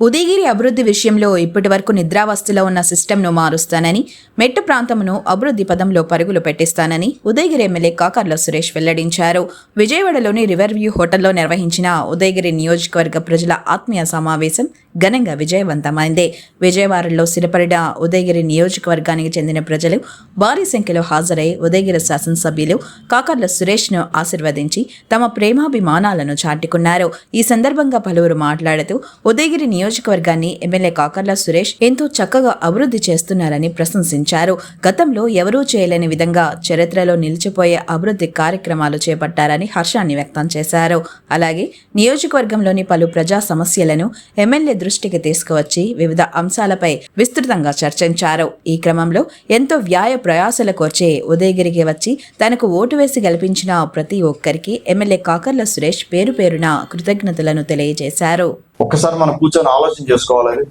ఉదయగిరి అభివృద్ధి విషయంలో ఇప్పటి వరకు నిద్రావస్థలో ఉన్న సిస్టమ్ను మారుస్తానని మెట్టు ప్రాంతమును అభివృద్ధి పదంలో పరుగులు పెట్టిస్తానని ఉదయగిరి ఎమ్మెల్యే కాకర్ల సురేష్ వెల్లడించారు. విజయవాడలోని రివర్ వ్యూ హోటల్లో నిర్వహించిన ఉదయగిరి నియోజకవర్గ ప్రజల ఆత్మీయ సమావేశం ఘనంగా విజయవంతమైంది. విజయవాడలో స్థిరపడిన ఉదయగిరి నియోజకవర్గానికి చెందిన ప్రజలు భారీ సంఖ్యలో హాజరై ఉదయగిరి శాసనసభ్యులు కాకర్ల సురేష్ను ఆశీర్వదించి తమ ప్రేమాభిమానాలను చాటుకున్నారు. ఈ సందర్భంగా పలువురు మాట్లాడుతూ ఉదయగిరి నియోజకవర్గాన్ని ఎమ్మెల్యే కాకర్ల సురేష్ ఎంతో చక్కగా అభివృద్ధి చేస్తున్నారని ప్రశంసించారు. గతంలో ఎవరూ చేయలేని విధంగా చరిత్రలో నిలిచిపోయే అభివృద్ధి కార్యక్రమాలు చేపట్టారని హర్షాన్ని వ్యక్తం చేశారు. అలాగే నియోజకవర్గంలోని పలు ప్రజా సమస్యలను ఎమ్మెల్యే దృష్టికి తీసుకువచ్చి వివిధ అంశాలపై విస్తృతంగా చర్చించారు. ఈ క్రమంలో ఎంతో వ్యాయ ప్రయాసల కోర్చే ఉదయగిరికి వచ్చి తనకు ఓటు వేసి గెలిపించిన ప్రతి ఒక్కరికి ఎమ్మెల్యే కాకర్ల సురేష్ పేరు పేరున కృతజ్ఞతలను తెలియజేశారు. ఒక్కసారి మనం కూర్చొని ఆలోచన చేసుకోవాలి.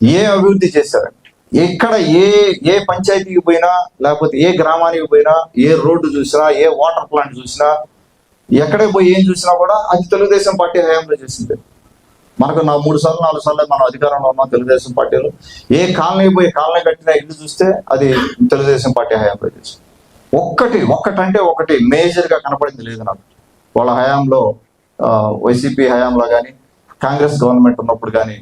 ఏ అభివృద్ధి చేశారంటే ఎక్కడ ఏ ఏ పంచాయతీకి పోయినా లేకపోతే ఏ గ్రామానికి పోయినా ఏ రోడ్డు చూసినా ఏ వాటర్ ప్లాంట్ చూసినా ఎక్కడే పోయి ఏం చూసినా కూడా అది తెలుగుదేశం పార్టీ హయాంలో చేసింది. మనకు నా మూడు సార్లు నాలుగు సార్లు మనం అధికారంలో ఉన్నాం తెలుగుదేశం పార్టీలో. ఏ కాలనీ పోయి కాలనీ కట్టిన ఇల్లు చూస్తే అది తెలుగుదేశం పార్టీ హయాంలో చేసింది. ఒక్కటి ఒక్కటంటే ఒకటి మేజర్గా కనపడింది లేదు నాకు. వాళ్ళ హయాంలో వైసీపీ హయాంలో కానీ కాంగ్రెస్ గవర్నమెంట్ ఉన్నప్పుడు కానీ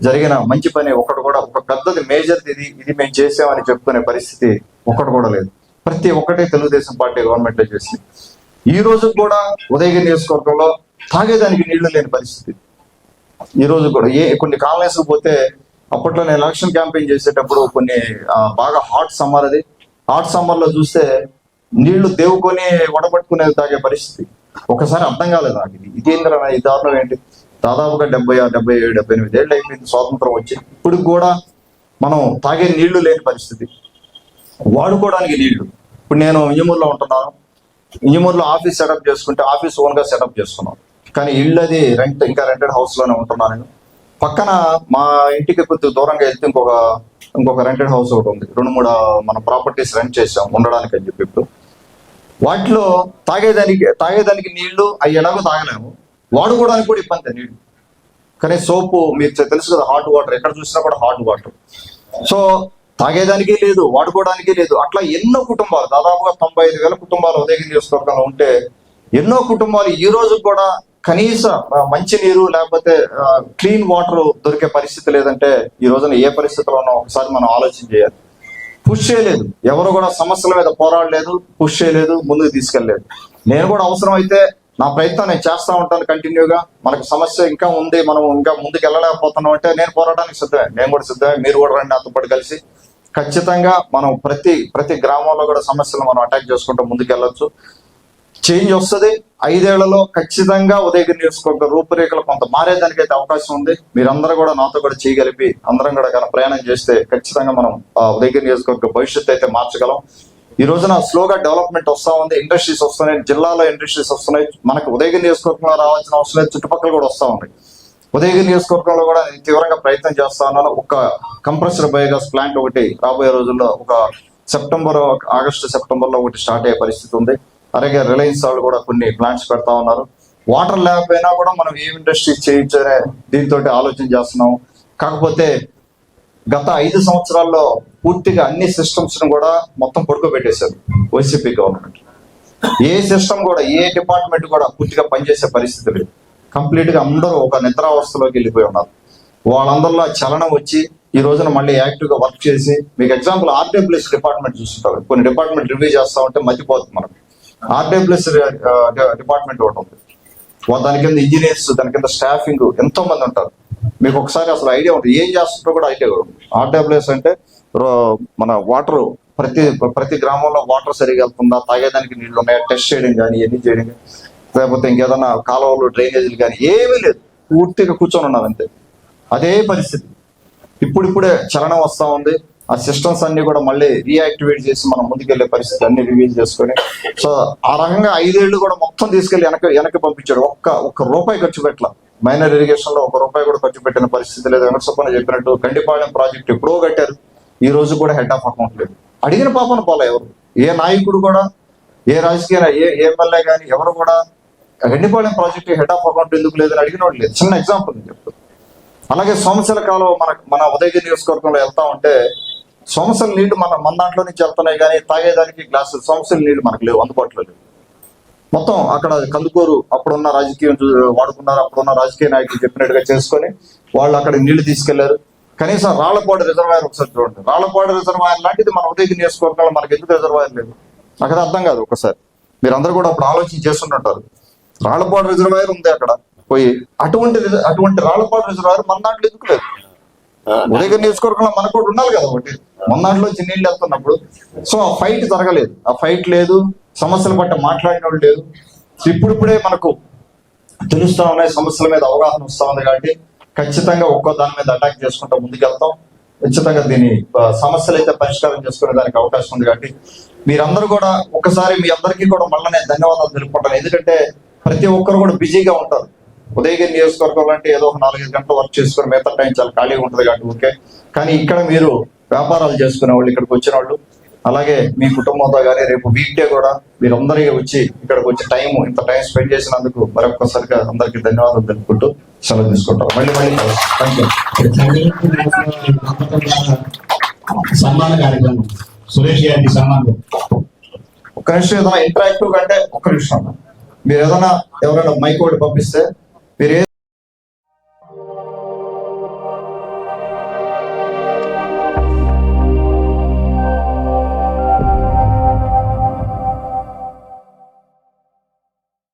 జరిగిన మంచి పని ఒకటి కూడా ఒక పెద్దది మేజర్ ఇది ఇది మేము చేసామని చెప్పుకునే పరిస్థితి ఒకటి కూడా లేదు. ప్రతి ఒక్కటే తెలుగుదేశం పార్టీ గవర్నమెంట్ చేసింది. ఈ రోజు కూడా ఉదయగిరి నియోజకవర్గంలో తాగేదానికి నీళ్ళు లేని పరిస్థితి. ఈ రోజు కూడా ఏ కొన్ని కాలనీస్ పోతే అప్పట్లో నేను ఎలక్షన్ క్యాంపెయిన్ చేసేటప్పుడు కొన్ని బాగా హాట్ సమ్మర్ అది. హాట్ సమ్మర్లో చూస్తే నీళ్ళు దేవుకొని వడపట్టుకునేది తాగే పరిస్థితి. ఒకసారి అర్థం కాలేదు నాకు ఇది. ఇదేంద్ర ఈ దారుణం ఏంటి? దాదాపుగా డెబ్బై ఆరు డెబ్బై ఏడు డెబ్బై ఎనిమిది ఏళ్ళు అయిపోయింది స్వాతంత్రం వచ్చి. ఇప్పుడు కూడా మనం తాగే నీళ్ళు లేని పరిస్థితి. వాడుకోవడానికి నీళ్ళు. ఇప్పుడు నేను ఇంజమూరులో ఉంటున్నాను. ఇంజమూరులో ఆఫీస్ సెటప్ చేసుకుంటే ఆఫీస్ ఓన్గా సెటప్ చేసుకున్నాను. కానీ ఇల్లు అది రెంట్ ఇంకా రెంటెడ్ హౌస్లోనే ఉంటున్నాను నేను. పక్కన మా ఇంటికి కొద్దిగా దూరంగా వెళ్తే ఇంకొక ఇంకొక రెంటెడ్ హౌస్ ఒకటి ఉంది. రెండు మూడు మన ప్రాపర్టీస్ రెంట్ చేసాం ఉండడానికి అని చెప్పి ఇప్పుడు. వాటిలో తాగేదానికి తాగేదానికి నీళ్ళు అవి ఎలాగో తాగలేము. వాడుకోవడానికి కూడా ఇబ్బంది నీళ్ళు కానీ సోపు మీకు తెలుసు కదా హాట్ వాటర్ ఎక్కడ చూసినా కూడా హాట్ వాటర్ సో తాగేదానికి లేదు వాడుకోవడానికి లేదు. అట్లా ఎన్నో కుటుంబాలు దాదాపుగా తొంభై ఐదు వేల కుటుంబాలు ఉదయగిరి నియోజకవర్గంలో ఉంటే ఎన్నో కుటుంబాలు ఈ రోజు కూడా కనీస మంచి మంచినీరు లేకపోతే క్లీన్ వాటర్ దొరికే పరిస్థితి లేదంటే ఈ రోజున ఏ పరిస్థితిలో ఉన్నా ఒకసారి మనం ఆలోచన చేయాలి. పుష్ చేయలేదు. ఎవరు కూడా సమస్యల మీద పోరాడలేదు పుష్ చేయలేదు ముందుకు తీసుకెళ్ళలేదు. నేను కూడా అవసరం అయితే నా ప్రయత్నం నేను చేస్తా ఉంటాను కంటిన్యూగా. మనకు సమస్య ఇంకా ఉంది మనం ఇంకా ముందుకు వెళ్ళలేకపోతున్నాం అంటే నేను పోరాటానికి సిద్ధమే. నేను కూడా సిద్ధమే. మీరు కూడా రండి నాతో పాటు కలిసి. ఖచ్చితంగా మనం ప్రతి ప్రతి గ్రామంలో కూడా సమస్యలు మనం అటాక్ చేసుకుంటూ ముందుకు వెళ్ళొచ్చు చేంజ్ వస్తుంది. ఐదేళ్ళలో ఖచ్చితంగా ఉదయగిరి నియోజకవర్గ రూపురేఖలు కొంత మారేదానికి అయితే అవకాశం ఉంది. మీరందరూ కూడా నాతో కూడా చేయగలిపి అందరం కూడా ప్రయాణం చేస్తే ఖచ్చితంగా మనం ఉదయగిరి నియోజకవర్గ భవిష్యత్తు అయితే మార్చగలం. ఈ రోజున స్లోగా డెవలప్మెంట్ వస్తా ఉంది ఇండస్ట్రీస్ వస్తున్నాయి జిల్లాలో ఇండస్ట్రీస్ వస్తున్నాయి. మనకు ఉదయగిరి నియోజకవర్గంలో రావాల్సిన అవసరం లేదు చుట్టుపక్కల కూడా వస్తా ఉన్నాయి. ఉదయగిరి నియోజకవర్గంలో కూడా నేను తీవ్రంగా ప్రయత్నం చేస్తా ఉన్నాను. ఒక కంప్రెసర్ బయోగాస్ ప్లాంట్ ఒకటి రాబోయే రోజుల్లో ఒక సెప్టెంబర్ ఆగస్టు సెప్టెంబర్లో ఒకటి స్టార్ట్ అయ్యే పరిస్థితి ఉంది. అలాగే రిలయన్స్ వాళ్ళు కూడా కొన్ని ప్లాంట్స్ పెడతా ఉన్నారు. వాటర్ లేకపోయినా కూడా మనం ఏం ఇండస్ట్రీస్ చేయొచ్చనే దీంతో ఆలోచన చేస్తున్నాం కాకపోతే గత ఐదు సంవత్సరాల్లో పూర్తిగా అన్ని సిస్టమ్స్ను కూడా మొత్తం పడుకోబెట్టేశారు వైసీపీ గవర్నమెంట్ ఏ సిస్టమ్ కూడా ఏ డిపార్ట్మెంట్ కూడా పూర్తిగా పనిచేసే పరిస్థితి లేదు. కంప్లీట్గా అందరూ ఒక నిద్రావస్థలోకి వెళ్ళిపోయి ఉన్నారు. వాళ్ళందరిలో చలనం వచ్చి ఈ రోజున మళ్ళీ యాక్టివ్గా వర్క్ చేసి మీకు ఎగ్జాంపుల్ ఆర్డబ్ల్యూఎస్ డిపార్ట్మెంట్ చూస్తుంటారు కొన్ని డిపార్ట్మెంట్ రివ్యూ చేస్తా ఉంటే మర్చిపోతుంది మనం ఆర్డబ్ల్యూఎస్ డిపార్ట్మెంట్ ఒకటి ఉంది. దాని కింద ఇంజనీర్స్ దాని కింద స్టాఫింగ్ ఎంతో మంది ఉంటారు. మీకు ఒకసారి అసలు ఐడియా ఉంటుంది. ఏం చేస్తుంటారో కూడా ఐడియా కూడా ఆర్డబ్ల్యూఎస్ అంటే మన వాటర్ ప్రతి ప్రతి గ్రామంలో వాటర్ సరిగా వెళ్తుందా? తాగేదానికి నీళ్ళు ఉన్నాయా? టెస్ట్ చేయడం కానీ ఇవన్నీ చేయడం లేకపోతే ఇంకేదన్నా కాలువలు డ్రైనేజీలు కానీ ఏమీ లేదు. పూర్తిగా కూర్చొని ఉన్నారు అంతే. అదే పరిస్థితి. ఇప్పుడిప్పుడే చలనం వస్తా ఉంది. ఆ సిస్టమ్స్ అన్ని కూడా మళ్ళీ రీయాక్టివేట్ చేసి మనం ముందుకెళ్ళే పరిస్థితి అన్ని రివ్యూ చేసుకొని సో ఆ రకంగా ఐదేళ్ళు కూడా మొత్తం తీసుకెళ్ళి వెనక వెనక్కి పంపించాడు. ఒక్క ఒక్క రూపాయి ఖర్చు పెట్టాల. మైనర్ ఇరిగేషన్లో ఒక రూపాయి కూడా ఖర్చు పెట్టిన పరిస్థితి లేదు. వెంకటసుబ్బని చెప్పినట్టు గండిపాళెం ప్రాజెక్ట్ ఎప్పుడో కట్టారు. ఈ రోజు కూడా హెడ్ ఆఫ్ అకౌంట్ లేదు. అడిగిన పాపను పోలే ఎవరు? ఏ నాయకుడు కూడా ఏ రాజకీయ ఏ ఏ ఎమ్మెల్యే కానీ ఎవరు కూడా Gandipalem project head of account ఎందుకు లేదని అడిగిన వాళ్ళు లేదు. చిన్న ఎగ్జాంపుల్ నేను చెప్తాను అలాగే సోమశల కాలం మన మన ఉదయగిరి నియోజకవర్గంలో వెళ్తా ఉంటే సోమశల నీళ్ళు మన మన దాంట్లో నుంచి వెళ్తున్నాయి కానీ తాగేదానికి గ్లాసు సోమశల నీళ్ళు మనకు లేవు అందుబాటులో లేవు. మొత్తం అక్కడ కందుకూరు అప్పుడున్న రాజకీయం వాడుకున్నారు అప్పుడున్న రాజకీయ నాయకులు చెప్పినట్టుగా చేసుకొని వాళ్ళు అక్కడ నీళ్ళు తీసుకెళ్ళారు. కనీసం రాళ్ళపాడు రిజర్వాయర్ ఒకసారి చూడండి. రాళ్ళపాడు రిజర్వాయర్ లాంటిది మన ఉదయం నియోజకవర్గంలో మనకి ఎందుకు రిజర్వాయర్ లేదు? నాకు అది అర్థం కాదు ఒకసారి. మీరందరూ కూడా అప్పుడు ఆలోచన చేస్తుంటుంటారు. రాళ్ళపాడు రిజర్వాయర్ ఉంది అక్కడ. పోయి అటువంటి అటువంటి రాళ్ళపాడు రిజర్వాయర్ మన దాంట్లో ఎందుకు లేదు? ఉదయగిరి నియోజకవర్గంలో మనకు కూడా ఉండాలి కదా ఒకటి. మన దాంట్లో వచ్చి నీళ్ళు వెళ్తున్నప్పుడు. సో ఆ ఫైట్ జరగలేదు. ఆ ఫైట్ లేదు. సమస్యల పట్ల మాట్లాడిన వాళ్ళు లేదు ఇప్పుడిప్పుడే మనకు తెలుస్తా ఉన్నాయి. సమస్యల మీద అవగాహన వస్తా ఉంది కాబట్టి ఖచ్చితంగా ఒక్కో దాని మీద అటాక్ చేసుకుంటూ ముందుకెళ్తాం. ఖచ్చితంగా దీని సమస్యలు అయితే పరిష్కారం చేసుకునే దానికి అవకాశం ఉంది కాబట్టి మీరందరూ కూడా ఒకసారి మీ అందరికీ కూడా మళ్ళీ నేను ధన్యవాదాలు తెలుపుకుంటాను. ఎందుకంటే ప్రతి ఒక్కరు కూడా బిజీగా ఉంటారు. ఉదయగిరి నియోజకవర్గం అంటే ఏదో ఒక నాలుగైదు గంటలు వర్క్ చేసుకుని మిగతా టైం చాలా ఖాళీగా ఉంటుంది కాబట్టి ఓకే కానీ ఇక్కడ మీరు వ్యాపారాలు చేసుకునే వాళ్ళు ఇక్కడికి వచ్చిన వాళ్ళు అలాగే మీ కుటుంబంతో కానీ రేపు వీక్ డే కూడా మీరందరూ వచ్చి ఇక్కడికి వచ్చి టైం ఇంత టైం స్పెండ్ చేసినందుకు మరొకసారిగా అందరికీ ధన్యవాదాలు తెలుపుకుంటూ సెలవు తీసుకుంటాం. మళ్ళీ మళ్ళీ సన్మాన కార్యక్రమం. సురేష్ గారికి సన్మానం. ఒక నిమిషం ఏదైనా ఇంటరాక్టివ్ కంటే ఒక్క నిమిషం. మీరు ఏదైనా ఎవరైనా మైక్ ఒకటి పంపిస్తే మీరు